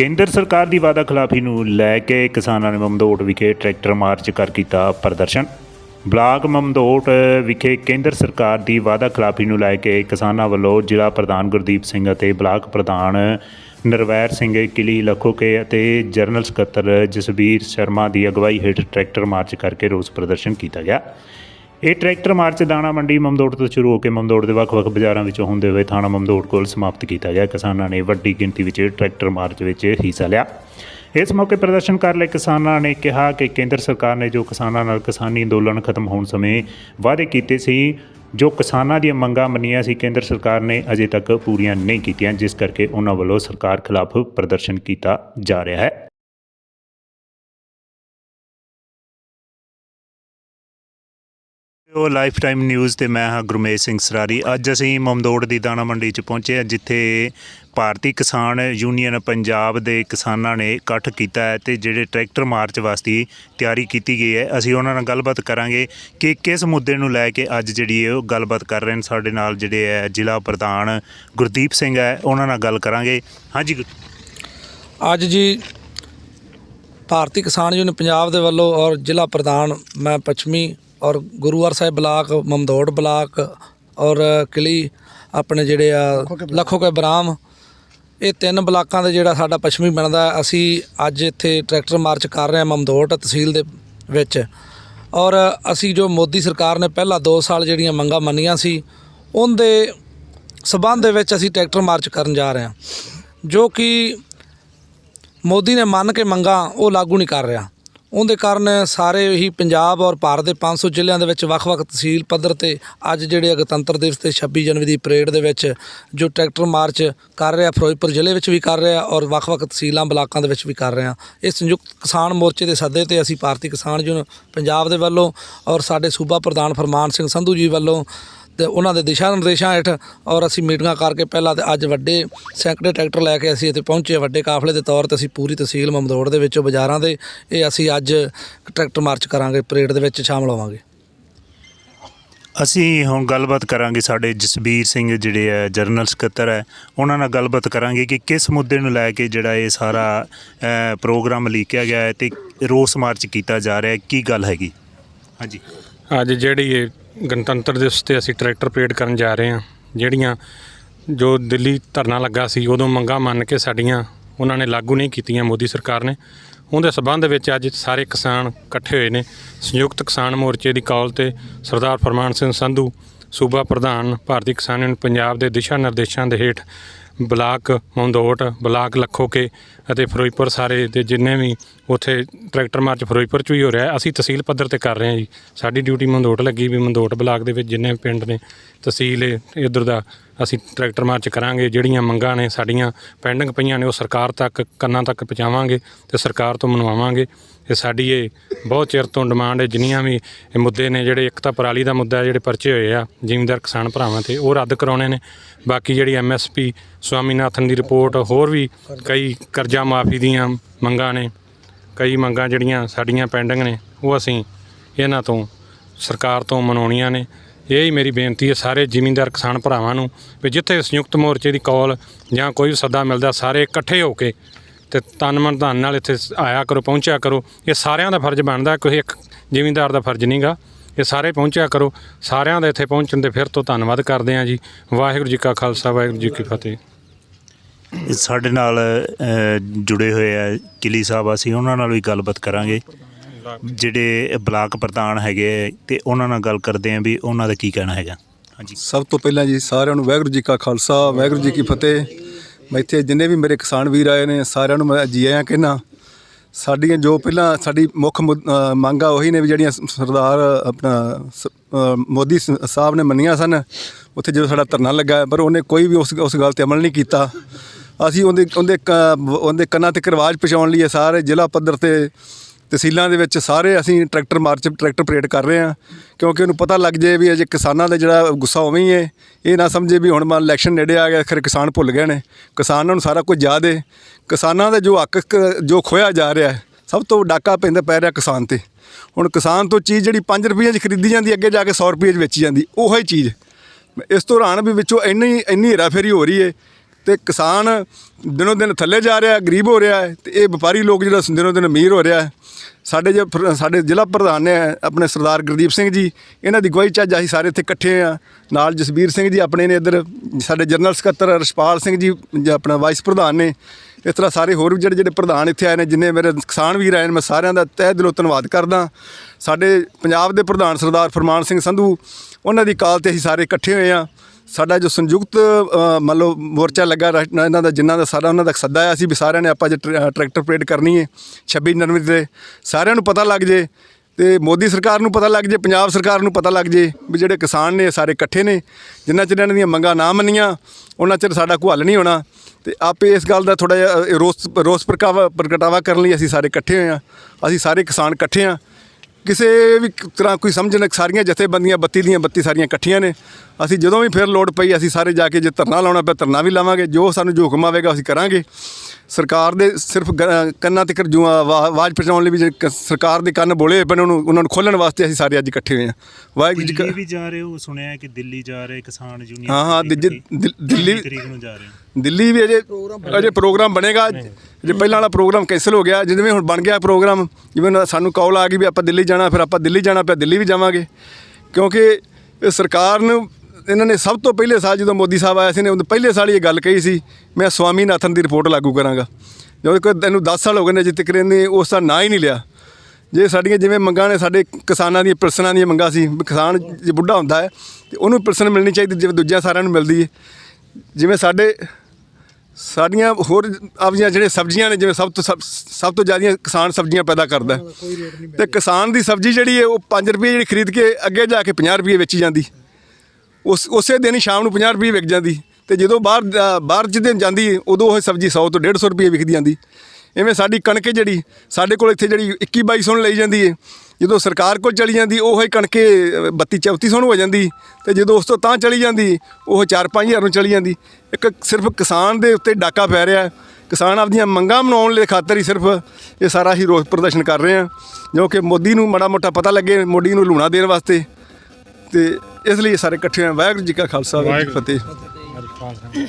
ਕੇਂਦਰ ਸਰਕਾਰ ਦੀ ਵਾਅਦਾ ਖਿਲਾਫੀ ਨੂੰ ਲੈ ਕੇ ਕਿਸਾਨਾਂ ਨੇ ਮਮਦੋਟ ਵਿਖੇ ਟਰੈਕਟਰ ਮਾਰਚ ਕਰ ਕੀਤਾ ਪ੍ਰਦਰਸ਼ਨ। ਬਲਾਕ ਮਮਦੋਟ ਵਿਖੇ ਕੇਂਦਰ ਸਰਕਾਰ ਦੀ ਵਾਅਦਾ ਖਿਲਾਫੀ ਨੂੰ ਲੈ ਕੇ ਕਿਸਾਨਾਂ ਵੱਲੋਂ ਜ਼ਿਲ੍ਹਾ ਪ੍ਰਧਾਨ ਗੁਰਦੀਪ ਸਿੰਘ ਅਤੇ ਬਲਾਕ ਪ੍ਰਧਾਨ ਨਰਵੈਰ ਸਿੰਘ ਕਿਲੀ ਲਖੋਕੇ ਅਤੇ ਜਨਰਲ ਸਕੱਤਰ ਜਸਬੀਰ ਸ਼ਰਮਾ ਦੀ ਅਗਵਾਈ ਹੇਠ ਟਰੈਕਟਰ ਮਾਰਚ ਕਰਕੇ ਰੋਸ ਪ੍ਰਦਰਸ਼ਨ ਕੀਤਾ ਗਿਆ। ਇਹ ਟਰੈਕਟਰ ਮਾਰਚ ਦਾਣਾ ਮੰਡੀ ਮਮਦੋੜ ਤੋਂ ਸ਼ੁਰੂ ਹੋ ਕੇ ਮਮਦੋੜ ਦੇ ਵੱਖ-ਵੱਖ ਬਾਜ਼ਾਰਾਂ ਵਿੱਚੋਂ ਹੁੰਦੇ ਹੋਏ ਥਾਣਾ ਮਮਦੋੜ ਕੋਲ ਸਮਾਪਤ ਕੀਤਾ ਗਿਆ। ਕਿਸਾਨਾਂ ਨੇ ਵੱਡੀ ਗਿਣਤੀ ਵਿੱਚ ਟਰੈਕਟਰ ਮਾਰਚ ਵਿੱਚ ਹਿੱਸਾ ਲਿਆ। ਇਸ ਮੌਕੇ ਪ੍ਰਦਰਸ਼ਨ ਕਰ ਲਏ ਕਿਸਾਨਾਂ ਨੇ ਕਿਹਾ ਕਿ ਕੇਂਦਰ ਸਰਕਾਰ ਨੇ ਜੋ ਕਿਸਾਨਾਂ ਨਾਲ ਕਿਸਾਨੀ ਅੰਦੋਲਨ ਖਤਮ ਹੋਣ ਸਮੇਂ ਵਾਅਦੇ ਕੀਤੇ ਸੀ, ਜੋ ਕਿਸਾਨਾਂ ਦੀਆਂ ਮੰਗਾਂ ਮੰਨੀਆਂ ਸੀ, ਕੇਂਦਰ ਸਰਕਾਰ ਨੇ ਅਜੇ ਤੱਕ ਪੂਰੀਆਂ ਨਹੀਂ ਕੀਤੀਆਂ, ਜਿਸ ਕਰਕੇ ਉਹਨਾਂ ਵੱਲੋਂ ਸਰਕਾਰ ਖਿਲਾਫ ਪ੍ਰਦਰਸ਼ਨ ਕੀਤਾ ਜਾ ਰਿਹਾ ਹੈ। ਉਹ ਲਾਈਫ ਟਾਈਮ ਨਿਊਜ਼ ਤੇ ਮੈਂ ਹਾਂ ਗੁਰਮੇਸ਼ ਸਿੰਘ ਸਰਾਰੀ। ਅੱਜ ਅਸੀਂ ਮਮਦੋੜ ਦੀ ਦਾਣਾ ਮੰਡੀ 'ਚ ਪਹੁੰਚੇ ਹਾਂ, ਜਿੱਥੇ ਭਾਰਤੀ ਕਿਸਾਨ ਯੂਨੀਅਨ ਪੰਜਾਬ ਦੇ ਕਿਸਾਨਾਂ ਨੇ ਇਕੱਠ ਕੀਤਾ ਹੈ ਤੇ ਜਿਹੜੇ ਟਰੈਕਟਰ ਮਾਰਚ ਵਾਸਤੇ ਤਿਆਰੀ ਕੀਤੀ ਗਈ ਹੈ। ਅਸੀਂ ਉਹਨਾਂ ਨਾਲ ਗੱਲਬਾਤ ਕਰਾਂਗੇ ਕਿ ਕਿਸ ਮੁੱਦੇ ਨੂੰ ਲੈ ਕੇ ਅੱਜ ਜਿਹੜੀ ਹੈ ਉਹ ਗੱਲਬਾਤ ਕਰ ਰਹੇ ਨੇ। ਸਾਡੇ ਨਾਲ ਜਿਹੜੇ ਹੈ, ਜ਼ਿਲ੍ਹਾ ਪ੍ਰਧਾਨ ਗੁਰਦੀਪ ਸਿੰਘ ਹੈ, ਉਹਨਾਂ ਨਾਲ ਗੱਲ ਕਰਾਂਗੇ। ਹਾਂਜੀ ਅੱਜ ਜੀ ਭਾਰਤੀ ਕਿਸਾਨ ਯੂਨੀਅਨ ਪੰਜਾਬ ਦੇ ਵੱਲੋਂ ਔਰ ਜ਼ਿਲ੍ਹਾ ਪ੍ਰਧਾਨ, ਮੈਂ ਪੱਛਮੀ ਔਰ ਗੁਰੂਵਾਰ ਸਾਹਿਬ ਬਲਾਕ ਮਮਦੋੜ ਬਲਾਕ ਔਰ ਕਿਲੀ ਆਪਣੇ ਜਿਹੜੇ ਆ ਲੱਖੋਕੇ ਬਰਾਮ ਇਹ ਤਿੰਨ ਬਲਾਕਾਂ ਦੇ ਜਿਹੜਾ ਸਾਡਾ ਪੱਛਮੀ ਬਣਦਾ ਅਸੀਂ ਅੱਜ ਇੱਥੇ ਟਰੈਕਟਰ ਮਾਰਚ ਕਰ ਰਹੇ ਹਾਂ ਮਮਦੋੜ ਤਹਿਸੀਲ ਦੇ ਵਿੱਚ। ਔਰ ਅਸੀਂ ਜੋ ਮੋਦੀ ਸਰਕਾਰ ਨੇ ਪਹਿਲਾਂ 2 ਸਾਲ ਜਿਹੜੀਆਂ ਮੰਗਾਂ ਮੰਨੀਆਂ ਸੀ ਉਹਦੇ ਸਬੰਧ ਦੇ ਵਿੱਚ ਅਸੀਂ ਟਰੈਕਟਰ ਮਾਰਚ ਕਰਨ ਜਾ ਰਹੇ ਹਾਂ। ਜੋ ਕਿ ਮੋਦੀ ਨੇ ਮੰਨ ਕੇ ਮੰਗਾ ਉਹ ਲਾਗੂ ਨਹੀਂ ਕਰ ਰਿਹਾ। ਉਹਦੇ ਕਾਰਨ ਸਾਰੇ ਹੀ ਪੰਜਾਬ ਔਰ ਭਾਰਤ ਦੇ 500 ਜ਼ਿਲ੍ਹਿਆਂ ਦੇ ਵਿੱਚ ਵੱਖ-ਵੱਖ ਤਹਿਸੀਲ ਪੱਧਰ ਤੇ ਅੱਜ ਜਿਹੜੇ ਆ ਗਣਤੰਤਰ ਦਿਵਸ ਤੇ 26 ਜਨਵਰੀ ਦੀ ਪਰੇਡ ਦੇ ਵਿੱਚ ਜੋ ਟਰੈਕਟਰ ਮਾਰਚ ਕਰ ਰਿਹਾ, ਫਿਰੋਜ਼ਪੁਰ ਜ਼ਿਲ੍ਹੇ ਵਿੱਚ ਵੀ ਕਰ ਰਿਹਾ ਔਰ ਵੱਖ-ਵੱਖ ਤਹਿਸੀਲਾਂ, ਬਲਾਕਾਂ ਦੇ ਵਿੱਚ ਵੀ ਕਰ ਰਿਹਾ। ਇਹ ਸੰਯੁਕਤ ਕਿਸਾਨ ਮੋਰਚੇ ਦੇ ਸੱਦੇ ਤੇ ਅਸੀਂ ਭਾਰਤੀ ਕਿਸਾਨ ਯੂਨੀਅਨ ਪੰਜਾਬ ਦੇ ਵੱਲੋਂ ਔਰ ਸਾਡੇ ਸੂਬਾ ਪ੍ਰਧਾਨ ਫਰਮਾਨ ਸਿੰਘ ਸੰਧੂ ਜੀ ਵੱਲੋਂ ਤੇ ਉਹਨਾਂ ਦੇ ਦਿਸ਼ਾ ਨਿਰਦੇਸ਼ਾਂ ਹੇਠ ਔਰ ਅਸੀਂ ਮੀਟਿੰਗਾਂ ਕਰਕੇ ਪਹਿਲਾਂ ਤੇ ਅੱਜ ਵੱਡੇ ਸੈਂਕੜੇ ਟਰੈਕਟਰ ਲੈ ਕੇ ਅਸੀਂ ਇੱਥੇ ਪਹੁੰਚੇ ਵੱਡੇ ਕਾਫਲੇ ਦੇ ਤੌਰ ਤੇ ਅਸੀਂ ਪੂਰੀ ਤਹਿਸੀਲ ਮਮਦੋੜ ਦੇ ਵਿੱਚੋਂ ਬਾਜ਼ਾਰਾਂ ਦੇ ਇਹ ਅਸੀਂ ਅੱਜ ਟਰੈਕਟਰ ਮਾਰਚ ਕਰਾਂਗੇ ਪਰੇਡ ਦੇ ਵਿੱਚ ਸ਼ਾਮਲ ਹੋਵਾਂਗੇ। ਅਸੀਂ ਹੁਣ ਗੱਲਬਾਤ ਕਰਾਂਗੇ ਸਾਡੇ ਜਸਬੀਰ ਸਿੰਘ ਜਿਹੜੇ ਹੈ ਜਰਨਲ ਸਕੱਤਰ ਹੈ ਉਹਨਾਂ ਨਾਲ ਗੱਲਬਾਤ ਕਰਾਂਗੇ ਕਿ ਕਿਸ ਮੁੱਦੇ ਨੂੰ ਲੈ ਕੇ ਜਿਹੜਾ ਇਹ ਸਾਰਾ ਪ੍ਰੋਗਰਾਮ ਲਿਖਿਆ ਗਿਆ ਹੈ ਤੇ ਰੋਸ ਮਾਰਚ ਕੀਤਾ ਜਾ ਰਿਹਾ ਹੈ ਕੀ ਗੱਲ ਹੈਗੀ? ਹਾਂਜੀ। ਅੱਜ ਜਿਹੜੀ ਇਹ ਗਣਤੰਤਰ ਦਿਵਸ ਤੇ ਅਸੀਂ ਟਰੈਕਟਰ ਪਰੇਡ ਕਰਨ ਜਾ ਰਹੇ ਹਾਂ। ਜਿਹੜੀਆਂ ਜੋ ਦਿੱਲੀ ਧਰਨਾ ਲੱਗਾ ਸੀ, ਉਦੋਂ ਮੰਗਾਂ ਮੰਨ ਕੇ ਸਾਡੀਆਂ ਉਹਨਾਂ ਨੇ ਲਾਗੂ ਨਹੀਂ ਕੀਤੀਆਂ ਮੋਦੀ ਸਰਕਾਰ ਨੇ। ਉਹਦੇ ਸਬੰਧ ਵਿੱਚ ਅੱਜ ਸਾਰੇ ਕਿਸਾਨ ਇਕੱਠੇ ਹੋਏ ਨੇ। ਸੰਯੁਕਤ ਕਿਸਾਨ ਮੋਰਚੇ ਦੀ ਕਾਲ ਤੇ ਸਰਦਾਰ ਫਰਮਾਨ ਸਿੰਘ ਸੰਧੂ, ਸੂਬਾ ਪ੍ਰਧਾਨ ਭਾਰਤੀ ਕਿਸਾਨ ਯੂਨੀਅਨ ਪੰਜਾਬ ਦੇ ਦਿਸ਼ਾ ਨਿਰਦੇਸ਼ਾਂ ਦੇ ਹੇਠ ਬਲਾਕ ਮੰਦੋਟ, ਬਲਾਕ ਲੱਖੋਕੇ ਅਤੇ ਫਿਰੋਜ਼ਪੁਰ ਸਾਰੇ ਦੇ ਜਿੰਨੇ ਵੀ ਉੱਥੇ ਟਰੈਕਟਰ ਮਾਰਚ ਫਿਰੋਜ਼ਪੁਰ ਚ ਵੀ ਹੋ ਰਿਹਾ। ਅਸੀਂ ਤਹਿਸੀਲ ਪੱਧਰ ਤੇ ਕਰ ਰਹੇ ਹਾਂ ਜੀ। ਸਾਡੀ ਡਿਊਟੀ ਮੰਦੋਟ ਲੱਗੀ ਵੀ ਮੰਦੋਟ ਬਲਾਕ ਦੇ ਵਿੱਚ ਜਿੰਨੇ ਵੀ ਪਿੰਡ ਨੇ ਤਹਿਸੀਲ ਇਧਰ ਦਾ ਅਸੀਂ ਟਰੈਕਟਰ ਮਾਰਚ ਕਰਾਂਗੇ, ਜਿਹੜੀਆਂ ਮੰਗਾਂ ਨੇ ਸਾਡੀਆਂ ਪੈਂਡਿੰਗ ਪਈਆਂ ਨੇ, ਉਹ ਸਰਕਾਰ ਤੱਕ, ਕੰਨਾਂ ਤੱਕ ਪਹੁੰਚਾਵਾਂਗੇ ਤੇ ਸਰਕਾਰ ਤੋਂ ਮਨਵਾਵਾਂਗੇ। ਇਹ ਸਾਡੀ ਇਹ ਬਹੁਤ ਚਿਰ ਤੋਂ ਡਿਮਾਂਡ ਹੈ, ਜਿੰਨੀਆਂ ਵੀ ਇਹ ਮੁੱਦੇ ਨੇ, ਜਿਹੜੇ ਇੱਕ ਤਾਂ ਪਰਾਲੀ ਦਾ ਮੁੱਦਾ ਜਿਹੜੇ ਪਰਚੇ ਹੋਏ ਆ, ਜ਼ਿਮੀਂਦਾਰ ਕਿਸਾਨ ਭਰਾਵਾਂ ਤੇ, ਉਹ ਰੱਦ ਕਰਾਉਣੇ ਨੇ। ਬਾਕੀ ਜਿਹੜੀ ਐਮਐਸਪੀ ਸਵਾਮੀਨਾਥਨ ਦੀ ਰਿਪੋਰਟ, ਹੋਰ ਵੀ ਕਈ ਕਰਜ਼ਾ ਮਾਫੀ ਦੀਆਂ ਮੰਗਾਂ ਨੇ, ਕਈ ਮੰਗਾਂ ਜਿਹੜੀਆਂ ਸਾਡੀਆਂ ਪੈਂਡਿੰਗ ਨੇ, ਉਹ ਅਸੀਂ ਇਹਨਾਂ ਤੋਂ, ਸਰਕਾਰ ਤੋਂ ਮਨਾਉਣੀਆਂ ਨੇ। ਇਹ ਹੀ ਮੇਰੀ ਬੇਨਤੀ ਹੈ ਸਾਰੇ ਜ਼ਿਮੀਂਦਾਰ ਕਿਸਾਨ ਭਰਾਵਾਂ ਨੂੰ ਵੀ ਜਿੱਥੇ ਸੰਯੁਕਤ ਮੋਰਚੇ ਦੀ ਕਾਲ ਜਾਂ ਕੋਈ ਵੀ ਸੱਦਾ ਮਿਲਦਾ, ਸਾਰੇ ਇਕੱਠੇ ਹੋ ਕੇ ਤੇ ਤਨ ਮਨ ਧਨ ਨਾਲ ਇੱਥੇ ਆਇਆ ਕਰੋ, ਪਹੁੰਚਿਆ ਕਰੋ। ਇਹ ਸਾਰਿਆਂ ਦਾ ਫਰਜ਼ ਬਣਦਾ, ਕੋਈ ਇੱਕ ਜ਼ਿਮੀਂਦਾਰ ਦਾ ਫਰਜ਼ ਨਹੀਂਗਾ। ਇਹ ਸਾਰੇ ਪਹੁੰਚਿਆ ਕਰੋ। ਸਾਰਿਆਂ ਦਾ ਇੱਥੇ ਪਹੁੰਚਣ 'ਤੇ ਫਿਰ ਤੋਂ ਧੰਨਵਾਦ ਕਰਦੇ ਹਾਂ ਜੀ। ਵਾਹਿਗੁਰੂ ਜੀ ਕਾ ਖਾਲਸਾ, ਵਾਹਿਗੁਰੂ ਜੀ ਕੀ ਫਤਿਹ। ਸਾਡੇ ਨਾਲ ਜੁੜੇ ਹੋਏ ਆ ਕਿਲੀ ਸਾਹਿਬ, ਅਸੀਂ ਉਹਨਾਂ ਨਾਲ ਵੀ ਗੱਲਬਾਤ ਕਰਾਂਗੇ। ਜਿਹੜੇ ਬਲਾਕ ਪ੍ਰਧਾਨ ਹੈਗੇ ਤੇ ਉਹਨਾਂ ਨਾਲ ਗੱਲ ਕਰਦੇ ਆਂ ਵੀ ਉਹਨਾਂ ਦਾ ਕੀ ਕਹਿਣਾ ਹੈਗਾ। ਹਾਂਜੀ। ਸਭ ਤੋਂ ਪਹਿਲਾਂ ਜੀ ਸਾਰਿਆਂ ਨੂੰ ਵਾਹਿਗੁਰੂ ਜੀ ਕਾ ਖਾਲਸਾ ਵਾਹਿਗੁਰੂ ਜੀ ਕੀ ਫਤਿਹ। ਮੈਂ ਇੱਥੇ ਜਿੰਨੇ ਵੀ ਮੇਰੇ ਕਿਸਾਨ ਵੀਰ ਆਏ ਨੇ ਸਾਰਿਆਂ ਨੂੰ ਮੈਂ ਜੀ ਆਇਆਂ ਕਹਿਣਾ ਸਾਡੀਆਂ ਜੋ ਪਹਿਲਾਂ ਸਾਡੀ ਮੁੱਖ ਮੰਗਾਂ ਉਹੀ ਨੇ ਵੀ ਜਿਹੜੀਆਂ ਸਰਦਾਰ ਆਪਣਾ ਮੋਦੀ ਸ- ਸਾਹਿਬ ਨੇ ਮੰਨੀਆਂ ਸਨ ਉੱਥੇ ਜਦੋਂ ਸਾਡਾ ਧਰਨਾ ਲੱਗਾ ਪਰ ਉਹਨੇ ਕੋਈ ਵੀ ਉਸ ਉਸ ਗੱਲ ਤੇ ਅਮਲ ਨਹੀਂ ਕੀਤਾ। ਅਸੀਂ ਉਹਦੇ ਉਹਦੇ ਕ- ਉਹਦੇ ਕੰਨਾਂ ਤੇ ਕਰਵਾਜ ਪਹੁੰਚਾਉਣ ਲਈ ਸਾਰੇ ਜ਼ਿਲ੍ਹਾ ਪੱਧਰ ਤੇ ਤਹਿਸੀਲਾਂ ਦੇ ਵਿੱਚ ਸਾਰੇ ਅਸੀਂ ਟਰੈਕਟਰ ਮਾਰਚ ਟਰੈਕਟਰ ਪਰੇਡ ਕਰ ਰਹੇ ਹਾਂ, ਕਿਉਂਕਿ ਉਹਨੂੰ ਪਤਾ ਲੱਗ ਜੇ ਵੀ ਅਜੇ ਕਿਸਾਨਾਂ ਦਾ ਜਿਹੜਾ ਗੁੱਸਾ ਉਵੇਂ ਹੀ ਹੈ। ਇਹ ਨਾ ਸਮਝੇ ਵੀ ਹੁਣ ਮੰਨ ਇਲੈਕਸ਼ਨ ਨੇੜੇ ਆ ਗਿਆ, ਫਿਰ ਕਿਸਾਨ ਭੁੱਲ ਗਏ ਨੇ। ਕਿਸਾਨਾਂ ਨੂੰ ਸਾਰਾ ਕੁਝ ਯਾਦ ਹੈ ਕਿਸਾਨਾਂ ਦਾ ਜੋ ਹੱਕ ਕ- ਜੋ ਖੋਇਆ ਜਾ ਰਿਹਾ ਹੈ, ਸਭ ਤੋਂ ਡਾਕਾ ਪੈਂਦਾ ਪੈ ਰਿਹਾ ਕਿਸਾਨ ਤੇ। ਹੁਣ ਕਿਸਾਨ ਤੋਂ ਚੀਜ਼ ਜਿਹੜੀ 5 ਰੁਪਈਆਂ 'ਚ ਖਰੀਦੀ ਜਾਂਦੀ, ਅੱਗੇ ਜਾ ਕੇ 100 ਰੁਪਏ 'ਚ ਵੇਚੀ ਜਾਂਦੀ, ਉਹੀ ਚੀਜ਼। ਇਸ ਦੌਰਾਨ ਵੀ ਵਿੱਚੋਂ ਇੰਨੀ ਇੰਨੀ ਹੇਰਾਫੇਰੀ ਹੋ ਰਹੀ ਹੈ ਤੇ ਕਿਸਾਨ ਦਿਨੋਂ ਦਿਨ ਥੱਲੇ ਜਾ ਰਿਹਾ, ਗਰੀਬ ਹੋ ਰਿਹਾ ਹੈ ਤੇ ਇਹ ਵਪਾਰੀ ਲੋਕ ਜਿਹੜਾ ਦਿਨੋਂ ਦਿਨ ਅਮੀਰ ਹੋ ਰਿਹਾ ਹੈ। ਸਾਡੇ ਜੇ ਪ੍ਰ- ਸਾਡੇ ਜ਼ਿਲ੍ਹਾ ਪ੍ਰਧਾਨ ਨੇ ਆਪਣੇ ਸਰਦਾਰ ਗੁਰਦੀਪ ਸਿੰਘ ਜੀ, ਇਹਨਾਂ ਦੀ ਗਵਾਹੀ ਚ ਅੱਜ ਅਸੀਂ ਸਾਰੇ ਇੱਥੇ ਇਕੱਠੇ ਆ। ਨਾਲ ਜਸਬੀਰ ਸਿੰਘ ਜੀ ਆਪਣੇ ਨੇ ਇੱਧਰ ਸਾਡੇ ਜਨਰਲ ਸਕੱਤਰ ਰਸ਼ਪਾਲ ਸਿੰਘ ਜੀ ਆਪਣਾ ਵਾਈਸ ਪ੍ਰਧਾਨ ਨੇ। ਇਸ ਤਰ੍ਹਾਂ ਸਾਰੇ ਹੋਰ ਵੀ ਜਿਹੜੇ ਜਿਹੜੇ ਪ੍ਰਧਾਨ ਇੱਥੇ ਆਏ ਨੇ, ਜਿੰਨੇ ਮੇਰੇ ਕਿਸਾਨ ਵੀਰ ਆਏ ਨੇ, ਮੈਂ ਸਾਰਿਆਂ ਦਾ ਤਹਿ ਦਿਲੋਂ ਧੰਨਵਾਦ ਕਰਦਾ। ਸਾਡੇ ਪੰਜਾਬ ਦੇ ਪ੍ਰਧਾਨ ਸਰਦਾਰ ਫਰਮਾਨ ਸਿੰਘ ਸੰਧੂ, ਉਹਨਾਂ ਦੀ ਕਾਲ ਤੇ ਅਸੀਂ ਸਾਰੇ ਇਕੱਠੇ ਹੋਏ ਆ। ਸਾਡਾ ਜੋ ਸੰਯੁਕਤ ਮੰਨ ਲਓ ਮੋਰਚਾ ਲੱਗਾ ਰਾਸ਼- ਇਹਨਾਂ ਦਾ, ਜਿਨ੍ਹਾਂ ਦਾ ਸਾਰਾ ਉਹਨਾਂ ਦਾ ਸੱਦਾ ਆਇਆ ਸੀ ਵੀ ਸਾਰਿਆਂ ਨੇ ਆਪਾਂ ਜੇ ਟਰੈ- ਟਰੈਕਟਰ ਪਰੇਡ ਕਰਨੀ ਹੈ 26 ਜਨਵਰੀ ਤੇ ਸਾਰਿਆਂ ਨੂੰ ਪਤਾ ਲੱਗ ਜੇ ਤੇ ਮੋਦੀ ਸਰਕਾਰ ਨੂੰ ਪਤਾ ਲੱਗ ਜੇ, ਪੰਜਾਬ ਸਰਕਾਰ ਨੂੰ ਪਤਾ ਲੱਗ ਜੇ ਵੀ ਜਿਹੜੇ ਕਿਸਾਨ ਨੇ ਸਾਰੇ ਇਕੱਠੇ ਨੇ, ਜਿੰਨਾ ਚਿਰ ਇਹਨਾਂ ਦੀਆਂ ਮੰਗਾਂ ਨਾ ਮੰਨੀਆਂ, ਉਹਨਾਂ ਚਿਰ ਸਾਡਾ ਕੋਈ ਹੱਲ ਨਹੀਂ ਹੋਣਾ ਤੇ ਆਪੇ ਇਸ ਗੱਲ ਦਾ ਥੋੜਾ ਜਿਹਾ ਰੋਸ ਰੋਸ ਪ੍ਰਗਟਾਵਾ ਪ੍ਰਗਟਾਵਾ ਕਰਨ ਲਈ ਅਸੀਂ ਸਾਰੇ ਇਕੱਠੇ ਹੋਏ ਆ ਅਸੀਂ ਸਾਰੇ ਕਿਸਾਨ ਇਕੱਠੇ ਆ ਕਿਸੇ ਵੀ ਤਰ੍ਹਾਂ ਕੋਈ ਸਮਝਣ ਸਾਰੀਆਂ ਜਥੇਬੰਦੀਆਂ ਬੱਤੀ ਦੀਆਂ ਬੱਤੀ ਸਾਰੀਆਂ ਇਕੱਠੀਆਂ ਨੇ। ਅਸੀਂ ਜਦੋਂ ਵੀ ਫਿਰ ਲੋੜ ਪਈ, ਅਸੀਂ ਸਾਰੇ ਜਾ ਕੇ ਜੇ ਧਰਨਾ ਲਾਉਣਾ ਪਿਆ, ਧਰਨਾ ਵੀ ਲਾਵਾਂਗੇ। ਜੋ ਸਾਨੂੰ ਜੋ ਹੁਕਮ ਆਵੇਗਾ, ਅਸੀਂ ਕਰਾਂਗੇ। ਸਰਕਾਰ ਦੇ ਸਿਰਫ ਗ- ਕੰਨਾਂ ਤੇ ਜੂ ਆਵਾਜ਼ ਪਹੁੰਚਾਉਣ ਲਈ ਵੀ ਜਿਹੜੇ ਕ- ਸਰਕਾਰ ਦੇ ਕੰਨ ਬੋਲੇ ਹੋਏ ਪਏ ਨੇ ਉਹਨੂੰ ਉਹਨਾਂ ਨੂੰ ਖੋਲਣ ਵਾਸਤੇ ਅਸੀਂ ਸਾਰੇ ਅੱਜ ਇਕੱਠੇ ਹੋਏ ਹਾਂ। ਵਾਹਿਗੁਰੂ ਜੀ ਕਾ ਦਿੱਲੀ ਵੀ ਜਾ ਰਹੇ ਹੋ ਸੁਣਿਆ ਕਿ ਦਿੱਲੀ ਜਾ ਰਹੇ ਕਿਸਾਨ ਯੂਨੀਅਨ ਹਾਂ ਹਾਂ ਦਿੱਲੀ ਦਿੱਲੀ- ਦਿੱਲੀ ਤਰੀਕ ਨੂੰ ਜਾ ਰਹੇ ਹੋ। ਦਿੱਲੀ ਵੀ ਅਜੇ ਅਜੇ ਪ੍ਰੋਗਰਾਮ ਬਣੇਗਾ। ਜੇ ਪਹਿਲਾਂ ਵਾਲਾ ਪ੍ਰੋਗਰਾਮ ਕੈਨਸਲ ਹੋ ਗਿਆ ਜਿਵੇਂ ਹੁਣ ਬਣ ਗਿਆ ਪ੍ਰੋਗਰਾਮ ਜਿਵੇਂ ਸਾਨੂੰ ਕਾਲ ਆ ਗਈ ਵੀ ਆਪਾਂ ਦਿੱਲੀ ਜਾਣਾ ਫਿਰ ਆਪਾਂ ਦਿੱਲੀ ਜਾਣਾ ਪਿਆ ਦਿੱਲੀ ਵੀ ਜਾਵਾਂਗੇ। ਕਿਉਂਕਿ ਇਹ ਸਰਕਾਰ ਨੂੰ ਇਹਨਾਂ ਨੇ ਸਭ ਤੋਂ ਪਹਿਲੇ ਸਾਲ ਜਦੋਂ ਮੋਦੀ ਸਾਹਿਬ ਆਇਆ ਸੀ ਨੇ ਉਹਦੇ ਪਹਿਲੇ ਸਾਲ ਹੀ ਇਹ ਗੱਲ ਕਹੀ ਸੀ, ਮੈਂ ਸਵਾਮੀਨਾਥਨ ਦੀ ਰਿਪੋਰਟ ਲਾਗੂ ਕਰਾਂਗਾ। ਜਦੋਂ ਕੋਈ ਤੈਨੂੰ 10 ਸਾਲ ਹੋ ਗਏ ਨੇ ਅਜੇ ਤੱਕ ਇਹਨੇ ਉਸ ਦਾ ਨਾਂ ਹੀ ਨਹੀਂ ਲਿਆ। ਜੇ ਸਾਡੀਆਂ ਜਿਵੇਂ ਮੰਗਾਂ ਨੇ, ਸਾਡੇ ਕਿਸਾਨਾਂ ਦੀਆਂ ਪਿਲਸਣਾਂ ਦੀਆਂ ਮੰਗਾਂ ਸੀ, ਵੀ ਕਿਸਾਨ ਜੇ ਬੁੱਢਾ ਹੁੰਦਾ ਹੈ, ਤੇ ਉਹਨੂੰ ਪਿਲਸਣ ਮਿਲਣੀ ਚਾਹੀਦੀ, ਜਿਵੇਂ ਦੂਜਿਆਂ ਸਾਰਿਆਂ ਨੂੰ ਮਿਲਦੀ ਹੈ ਜਿਵੇਂ ਸਾਡੇ, ਸਾਡੀਆਂ ਹੋਰ ਆਪਣੀਆਂ ਜਿਹੜੇ ਸਬਜ਼ੀਆਂ ਨੇ, ਜਿਵੇਂ ਸਭ ਤੋਂ ਸਭ ਸਭ ਤੋਂ ਜ਼ਿਆਦਾ ਕਿਸਾਨ ਸਬਜ਼ੀਆਂ ਪੈਦਾ ਕਰਦਾ ਹੈ। ਤੇ ਕਿਸਾਨ ਦੀ ਸਬਜ਼ੀ ਜਿਹੜੀ ਹੈ ਉਹ 5 ਰੁਪਏ ਜਿਹੜੀ ਖਰੀਦ ਕੇ ਅੱਗੇ ਜਾ ਕੇ 50 ਰੁਪਏ ਵੇਚੀ ਜਾਂਦੀ। ਉਸ ਉਸੇ ਦਿਨ ਹੀ ਸ਼ਾਮ ਨੂੰ 50 ਰੁਪਏ ਵਿਕ ਜਾਂਦੀ ਤੇ ਜਦੋਂ ਬਾਹਰ ਅ, ਬਾਹਰ ਜਿੱਦਣ ਜਾਂਦੀ ਉਦੋਂ ਉਹ ਸਬਜ਼ੀ 100 ਤੋਂ 150 ਰੁਪਏ ਵਿਕਦੀ ਜਾਂਦੀ ਐਵੇਂ ਸਾਡੀ ਕਣਕ ਜਿਹੜੀ ਸਾਡੇ ਕੋਲ ਇੱਥੇ ਜਿਹੜੀ 21 2200 ਨੂੰ ਲਈ ਜਾਂਦੀ ਹੈ ਜਦੋਂ ਸਰਕਾਰ ਕੋਲ ਚਲੀ ਜਾਂਦੀ ਉਹ ਹੀ ਕਣਕੇ 32 3400 ਨੂੰ ਹੋ ਜਾਂਦੀ। ਤੇ ਜਦੋਂ ਉਸ ਤੋਂ ਤਾਂ ਚਲੀ ਜਾਂਦੀ ਉਹ 4-5000 ਨੂੰ ਚਲੀ ਜਾਂਦੀ। ਇੱਕ ਸਿਰਫ ਕਿਸਾਨ ਦੇ ਉੱਤੇ ਡਾਕਾ ਪੈ ਰਿਹਾ। ਕਿਸਾਨ ਆਪਦੀਆਂ ਮੰਗਾਂ ਮਨਾਉਣ ਲਈ ਖਾਤਰ ਹੀ ਸਿਰਫ ਇਹ ਸਾਰਾ ਹੀ ਰੋਸ ਪ੍ਰਦਰਸ਼ਨ ਕਰ ਰਹੇ ਆ। ਜੋ ਕਿ ਮੋਦੀ ਨੂੰ ਮਾੜਾ ਮੋਟਾ ਪਤਾ ਲੱਗੇ ਮੋਦੀ ਨੂੰ ਲੂਣਾ ਦੇਣ ਵਾਸਤੇ। ਤੇ ਇਸ ਲਈ ਸਾਰੇ ਇਕੱਠੇ ਹੋਏ ਆ ਵਾਹਿਗੁਰੂ ਜੀ ਕਾ ਖਾਲਸਾ ਵਾਹਿਗੁਰੂ ਜੀ ਕੀ ਫਤਿਹ।